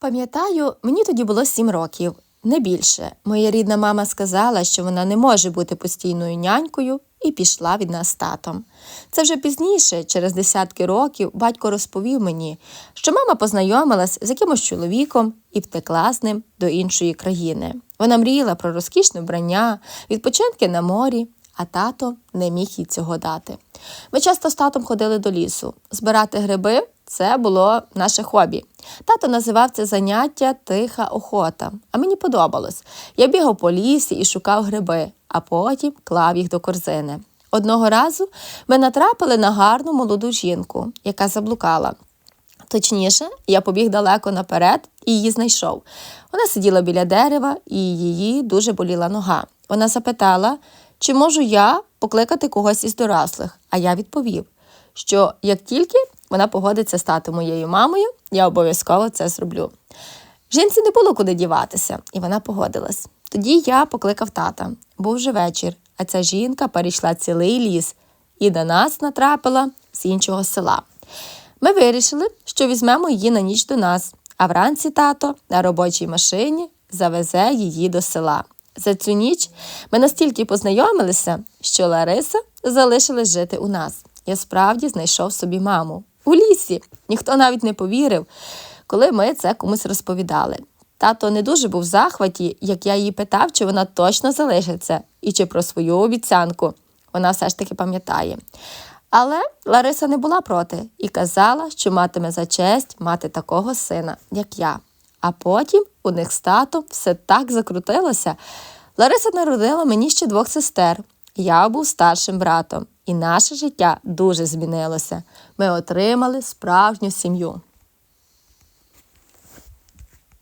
Пам'ятаю, мені тоді було сім років, не більше. Моя рідна мама сказала, що вона не може бути постійною нянькою, і пішла від нас з татом. Це вже пізніше, через десятки років, батько розповів мені, що мама познайомилась з якимось чоловіком і втекла з ним до іншої країни. Вона мріяла про розкішне вбрання, відпочинки на морі, а тато не міг їй цього дати. Ми часто з татом ходили до лісу. Збирати гриби це було наше хобі. Тато називав це заняття тиха охота, а мені подобалось. Я бігав по лісі і шукав гриби, а потім клав їх до корзини. Одного разу ми натрапили на гарну молоду жінку, яка заблукала. Точніше, я побіг далеко наперед і її знайшов. Вона сиділа біля дерева, і її дуже боліла нога. Вона запитала, чи можу я покликати когось із дорослих, а я відповів, що як тільки вона погодиться стати моєю мамою, я обов'язково це зроблю. Жінці не було куди діватися, і вона погодилась. Тоді я покликав тата. Був вже вечір, а ця жінка перейшла цілий ліс і до нас натрапила з іншого села. Ми вирішили, що візьмемо її на ніч до нас, а вранці тато на робочій машині завезе її до села. За цю ніч ми настільки познайомилися, що Лариса залишилась жити у нас. Я справді знайшов собі маму у лісі. Ніхто навіть не повірив, коли ми це комусь розповідали. Тато не дуже був в захваті, як я її питав, чи вона точно залишиться, і чи про свою обіцянку вона все ж таки пам'ятає. Але Лариса не була проти і казала, що матиме за честь мати такого сина, як я. А потім у них з татом все так закрутилося. Лариса народила мені ще двох сестер. Я був старшим братом, і наше життя дуже змінилося. Ми отримали справжню сім'ю.